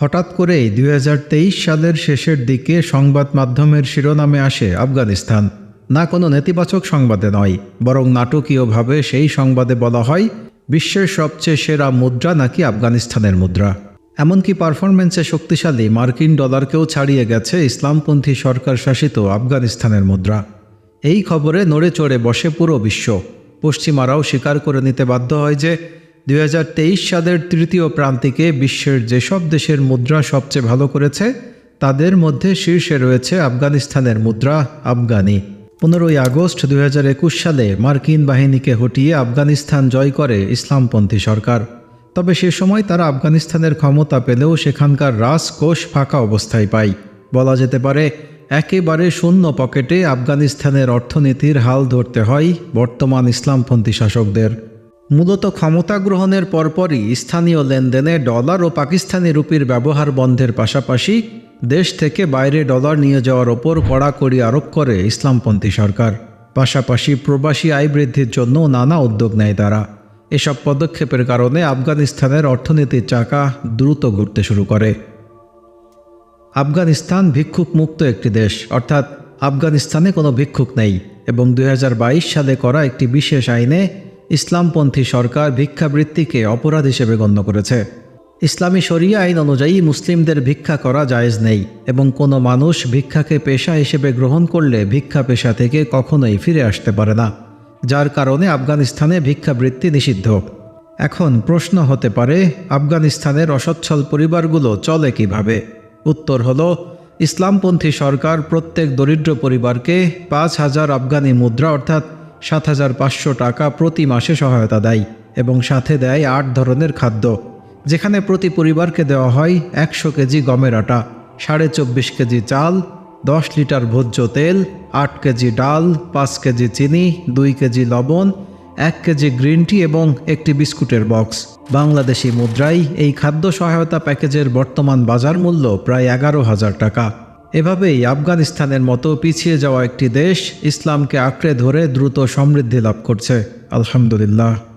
হঠাৎ করেই দুই হাজার তেইশ সালের শেষের দিকে সংবাদ মাধ্যমের শিরোনামে আসে আফগানিস্তান। না কোনো নেতিবাচক সংবাদে নয়, বরং নাটকীয়ভাবে সেই সংবাদে বলা হয়, বিশ্বের সবচেয়ে সেরা মুদ্রা নাকি আফগানিস্তানের মুদ্রা। এমনকি পারফরমেন্সে শক্তিশালী মার্কিন ডলারকেও ছাড়িয়ে গেছে ইসলামপন্থী সরকার শাসিত আফগানিস্তানের মুদ্রা। এই খবরে নড়ে চড়ে বসে পুরো বিশ্ব। পশ্চিমারাও স্বীকার করে নিতে বাধ্য হয় যে দুই হাজার তেইশ সালের তৃতীয় প্রান্তিকে বিশ্বের যেসব দেশের মুদ্রা সবচেয়ে ভালো করেছে, তাদের মধ্যে শীর্ষে রয়েছে আফগানিস্তানের মুদ্রা, আফগানি। পনেরোই আগস্ট দুই হাজার একুশ সালে মার্কিন বাহিনীকে হটিয়ে আফগানিস্তান জয় করে ইসলামপন্থী সরকার। তবে সে সময় তারা আফগানিস্তানের ক্ষমতা পেলেও সেখানকার রাজকোষ ফাঁকা অবস্থায় পায়। বলা যেতে পারে, একেবারে শূন্য পকেটে আফগানিস্তানের অর্থনীতির হাল ধরতে হয় বর্তমান ইসলামপন্থী শাসকদের। মূলত ক্ষমতা গ্রহণের পরপরই স্থানীয় লেনদেনে ডলার ও পাকিস্তানি রুপির ব্যবহার বন্ধের পাশাপাশি দেশ থেকে বাইরে ডলার নিয়ে যাওয়ার ওপর কড়াকড়ি আরোপ করে ইসলামপন্থী সরকার। পাশাপাশি প্রবাসী আয় বৃদ্ধির জন্য নানা উদ্যোগ নেয় তারা। এসব পদক্ষেপের কারণে আফগানিস্তানের অর্থনীতির চাকা দ্রুত ঘুরতে শুরু করে। আফগানিস্তান ভিক্ষুক মুক্ত একটি দেশ, অর্থাৎ আফগানিস্তানে কোনো ভিক্ষুক নেই এবং দু হাজার বাইশ সালে করা একটি বিশেষ আইনে ইসলামপন্থী সরকার ভিক্ষাবৃত্তিকে অপরাধ হিসেবে গণ্য করেছে। ইসলামী শরিয়া আইন অনুযায়ী মুসলিমদের ভিক্ষা করা জায়েজ নেই এবং কোনো মানুষ ভিক্ষাকে পেশা হিসেবে গ্রহণ করলে ভিক্ষা পেশা থেকে কখনোই ফিরে আসতে পারে না, যার কারণে আফগানিস্তানে ভিক্ষাবৃত্তি নিষিদ্ধ। এখন প্রশ্ন হতে পারে, আফগানিস্তানের অসচ্ছল পরিবারগুলো চলে কীভাবে? উত্তর হলো, ইসলামপন্থী সরকার প্রত্যেক দরিদ্র পরিবারকে পাঁচ হাজার আফগানি মুদ্রা অর্থাৎ সাত হাজার পাঁচশো টাকা প্রতি মাসে সহায়তা দেয় এবং সাথে দেয় আট ধরনের খাদ্য। যেখানে প্রতি পরিবারকে দেওয়া হয় একশো কেজি গমের আটা, সাড়ে চব্বিশ কেজি চাল, দশ লিটার ভোজ্য তেল, আট কেজি ডাল, পাঁচ কেজি চিনি, দুই কেজি লবণ, এক কেজি গ্রিন টি এবং একটি বিস্কুটের বক্স। বাংলাদেশি মুদ্রায় এই খাদ্য সহায়তা প্যাকেজের বর্তমান বাজার মূল্য প্রায় এগারো হাজার টাকা। এভাবেই আফগানিস্তানের মতো পিছিয়ে যাওয়া একটি দেশ ইসলামকে আঁকড়ে ধরে দ্রুত সমৃদ্ধি লাভ করছে। আলহামদুলিল্লাহ।